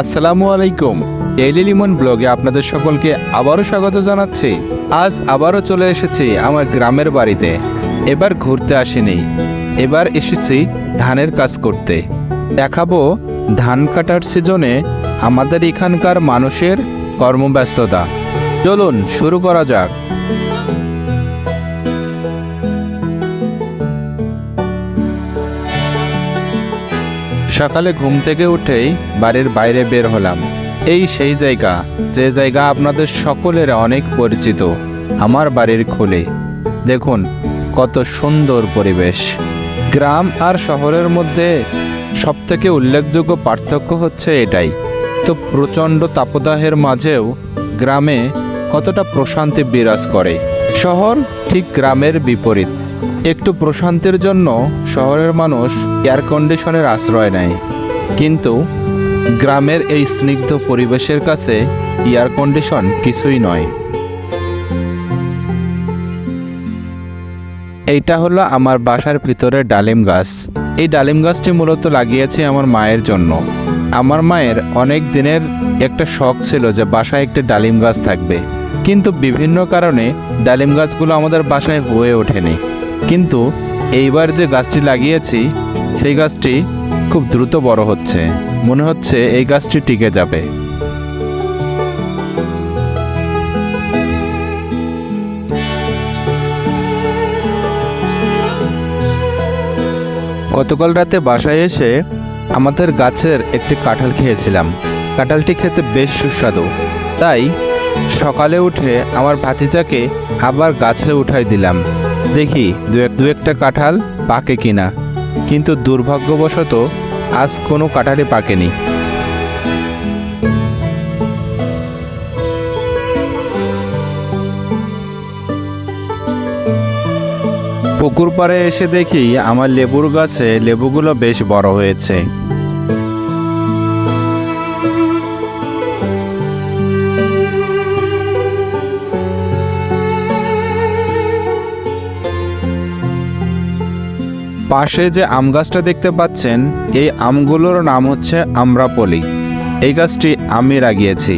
আসসালামু আলাইকুম ডেইলি লিমন ব্লগে আপনাদের সকলকে আবারও স্বাগত জানাচ্ছি। আজ আবারও চলে এসেছি আমার গ্রামের বাড়িতে। এবার ঘুরতে আসিনি। এবার এসেছি ধানের কাজ করতে। দেখাবো ধান কাটার সিজনে আমাদের এখানকার মানুষের কর্মব্যস্ততা। চলুন শুরু করা যাক। সকালে ঘুম থেকে উঠেই বাড়ির বাইরে বের হলাম। এই সেই জায়গা, যে জায়গা আপনাদের সকলের অনেক পরিচিত, আমার বাড়ির খুলে। দেখুন, কত সুন্দর পরিবেশ। গ্রাম আর শহরের মধ্যে সবথেকে উল্লেখযোগ্য পার্থক্য হচ্ছে এটাই। তো প্রচণ্ড তাপদাহের মাঝেও গ্রামে কতটা প্রশান্তি বিরাজ করে। শহর ঠিক গ্রামের বিপরীত। একটু প্রশান্তির জন্য শহরের মানুষ এয়ার কন্ডিশনের আশ্রয় নেয়। কিন্তু গ্রামের এই স্নিগ্ধ পরিবেশের কাছে এয়ার কন্ডিশন কিছুই নয়। এইটা হলো আমার বাসার ভিতরে ডালিম গাছ। এই ডালিম গাছটি মূলত লাগিয়েছি আমার মায়ের জন্য। আমার মায়ের অনেক দিনের একটা শখ ছিল যে বাসায় একটি ডালিম গাছ থাকবে। কিন্তু বিভিন্ন কারণে ডালিম গাছগুলো আমাদের বাসায় হয়ে ওঠেনি। কিন্তু এইবার যে গাছটি লাগিয়েছি, সেই গাছটি খুব দ্রুত বড় হচ্ছে। মনে হচ্ছে এই গাছটি টিকে যাবে। গতকাল রাতে বাসায় এসে আমাদের গাছের একটি কাঁঠাল খেয়েছিলাম। কাঁঠালটি খেতে বেশ সুস্বাদু। তাই সকালে উঠে আমার ভাতিজাকে আবার গাছে উঠাই দিলাম। দেখি দু এক দু একটা কাঁঠাল পাকে কিনা। কিন্তু দুর্ভাগ্যবশত আজ কোনো কাঁঠালই পাকেনি। পুকুর পাড়ে এসে দেখি আমার লেবুর গাছে লেবুগুলো বেশ বড় হয়েছে। পাশে যে আম গাছটা দেখতে পাচ্ছেন, এই আমগুলোর নাম হচ্ছে আমরাপলি। এই গাছটি আমি লাগিয়েছি।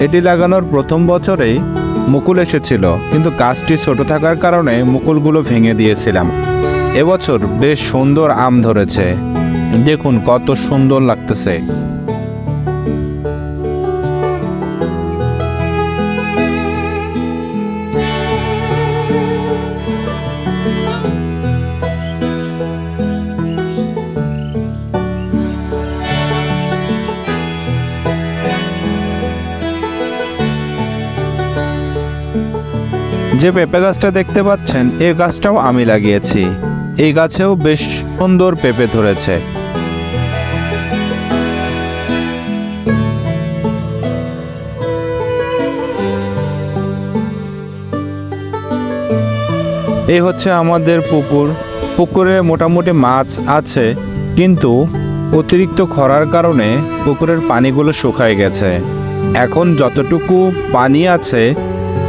এটি লাগানোর প্রথম বছরেই মুকুল এসেছিল, কিন্তু গাছটি ছোট থাকার কারণে মুকুলগুলো ভেঙে দিয়েছিলাম। এবছর বেশ সুন্দর আম ধরেছে। দেখুন কত সুন্দর লাগতেছে। যে পেঁপে গাছটা দেখতে পাচ্ছেন এই গাছটাও আমি লাগিয়েছি। এই গাছেও বেশ সুন্দর পেঁপে ধরেছে। এই হচ্ছে আমাদের পুকুর। পুকুরে মোটামুটি মাছ আছে, কিন্তু অতিরিক্ত খরার কারণে পুকুরের পানিগুলো শুকায় গেছে। এখন যতটুকু পানি আছে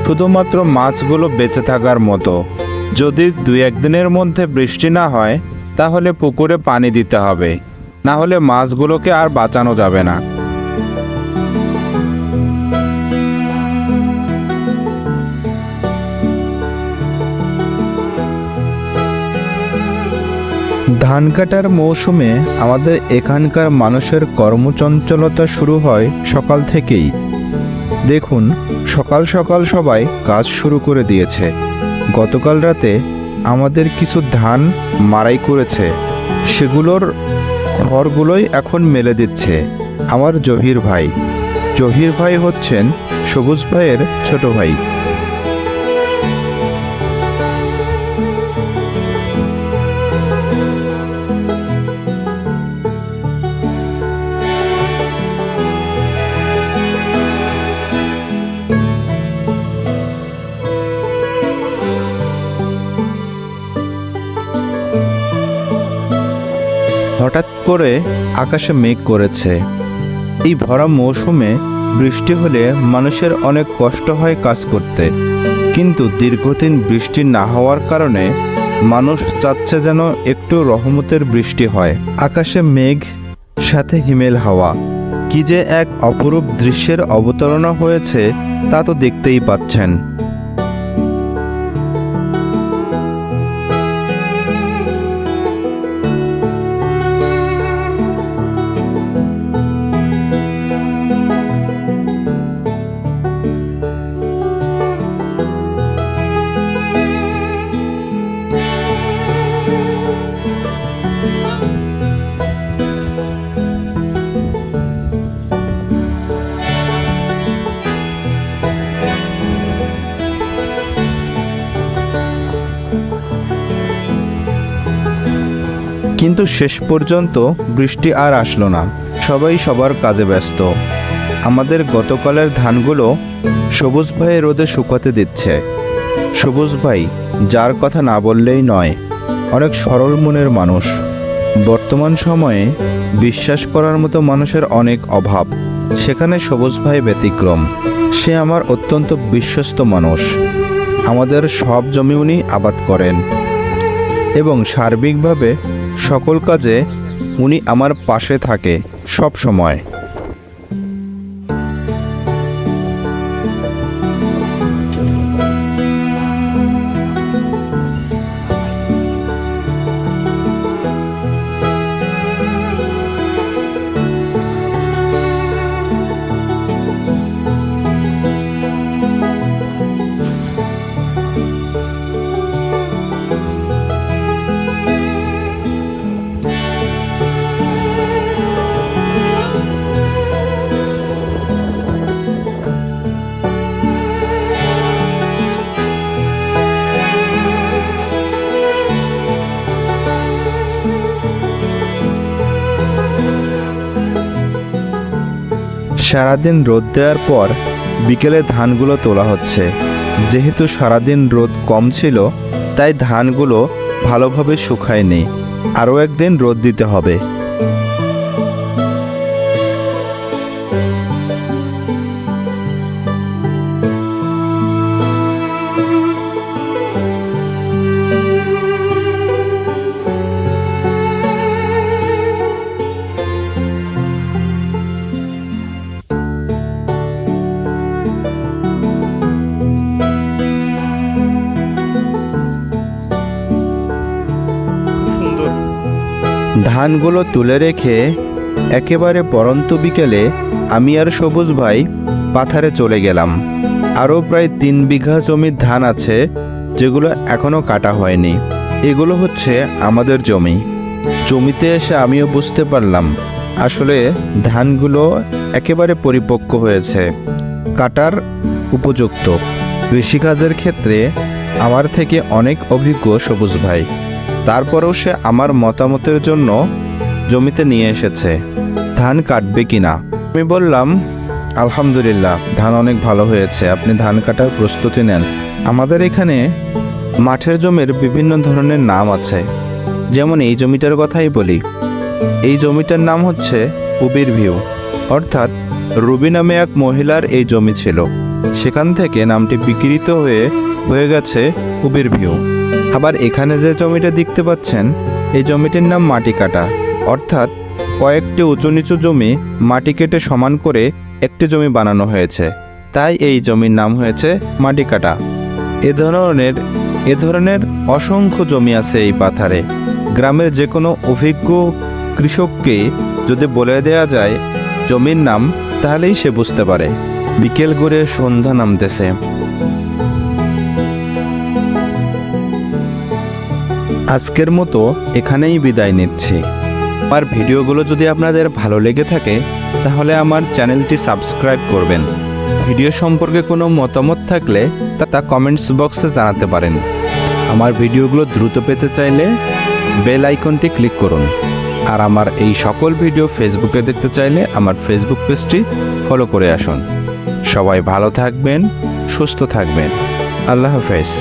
শুধুমাত্র মাছগুলো বেঁচে থাকার মতো। যদি দু একদিনের মধ্যে বৃষ্টি না হয়, তাহলে পুকুরে পানি দিতে হবে। না হলে মাছগুলোকে আর বাঁচানো যাবে না। ধান কাটার মৌসুমে আমাদের এখানকার মানুষের কর্মচঞ্চলতা শুরু হয় সকাল থেকেই। দেখুন, সকাল সকাল সবাই কাজ শুরু করে দিয়েছে। গতকাল রাতে আমাদের কিছু ধান মারাই করেছে। সেগুলোর ঘরগুলোই এখন মেলে দিচ্ছে। আমার জহির ভাই। জহির ভাই হচ্ছেন সবুজ ভাইয়ের ছোট ভাই। করে আকাশে মেঘ করেছে। এই ভরা মৌসুমে বৃষ্টি হলে মানুষের অনেক কষ্ট হয় কাজ করতে। কিন্তু দীর্ঘদিন বৃষ্টি না হওয়ার কারণে মানুষ চাচ্ছে যেন একটু রহমতের বৃষ্টি হয়। আকাশে মেঘ, সাথে হিমেল হাওয়া। কি যে এক অপরূপ দৃশ্যের অবতারণা হয়েছে তা তো দেখতেই পাচ্ছেন। কিন্তু শেষ পর্যন্ত বৃষ্টি আর আসলো না। সবাই সবার কাজে ব্যস্ত। আমাদের গতকালের ধানগুলো সবুজ ভাই রোদে শুকাতে দিচ্ছে। সবুজ ভাই যার কথা না বললেই নয়, অনেক সরল মনের মানুষ। বর্তমান সময়ে বিশ্বাস করার মতো মানুষের অনেক অভাব। সেখানে সবুজ ভাই ব্যতিক্রম। সে আমার অত্যন্ত বিশ্বস্ত মানুষ। আমাদের সব জমি উনি আবাদ করেন। এবং সার্বিকভাবে সকল কাজে উনি আমার পাশে থাকে সব সময়। সারাদিন রোদ দেওয়ার পর বিকেলে ধানগুলো তোলা হচ্ছে। যেহেতু সারাদিন রোদ কম ছিল, তাই ধানগুলো ভালোভাবে শুকায়নি। আরও একদিন রোদ দিতে হবে। ধানগুলো তুলে রেখে একেবারে পরন্ত বিকেলে আমি আর সবুজ ভাই পাথারে চলে গেলাম। আরও প্রায় তিন বিঘা জমির ধান আছে, যেগুলো এখনও কাটা হয়নি। এগুলো হচ্ছে আমাদের জমি। জমিতে এসে আমিও বুঝতে পারলাম, আসলে ধানগুলো একেবারে পরিপক্ক হয়েছে, কাটার উপযুক্ত। কৃষিকাজের ক্ষেত্রে আমার থেকে অনেক অভিজ্ঞ সবুজ ভাই। তারপরেও সে আমার মতামতের জন্য জমিতে নিয়ে এসেছে। ধান কাটবে কিনা? আমি বললাম, আলহামদুলিল্লাহ, ধান অনেক ভালো হয়েছে। আপনি ধান কাটার প্রস্তুতি নেন। আমাদের এখানে মাঠের জমির বিভিন্ন ধরনের নাম আছে। যেমন এই জমিটার কথাই বলি। এই জমিটার নাম হচ্ছে উবির ভিউ। অর্থাৎ রুবি নামে এক মহিলার এই জমি ছিল। সেখান থেকে নামটি বিকৃত হয়ে হয়ে গেছে উবির ভিউ। আবার এখানে যে জমিটা দেখতে পাচ্ছেন, এই জমিটির নাম মাটি কাটা অর্থাৎ কয়েকটি উঁচু নিচু জমি মাটি কেটে সমান করে একটি জমি বানানো হয়েছে। তাই এই জমির নাম হয়েছে মাটি কাটা এ ধরনের এ ধরনের অসংখ্য জমি আছে এই পাথারে। গ্রামের যে কোনো অভিজ্ঞ কৃষককে যদি বলে দেয়া যায়, জমির নাম তাহলেই সে বুঝতে পারে। বিকেল করে সন্ধ্যা নামতেছে। আজকের মতো এখানেই বিদায় নিচ্ছি। আমার ভিডিওগুলো যদি আপনাদের ভালো লেগে থাকে, তাহলে আমার চ্যানেলটি সাবস্ক্রাইব করবেন। ভিডিও সম্পর্কে কোনো মতামত থাকলে তা কমেন্টস বক্সে জানাতে পারেন। আমার ভিডিওগুলো দ্রুত পেতে চাইলে বেল আইকনটি ক্লিক করুন। আর আমার এই সকল ভিডিও ফেসবুকে দেখতে চাইলে আমার ফেসবুক পেজটি ফলো করে আসুন। সবাই ভালো থাকবেন, সুস্থ থাকবেন। আল্লাহ হাফেজ।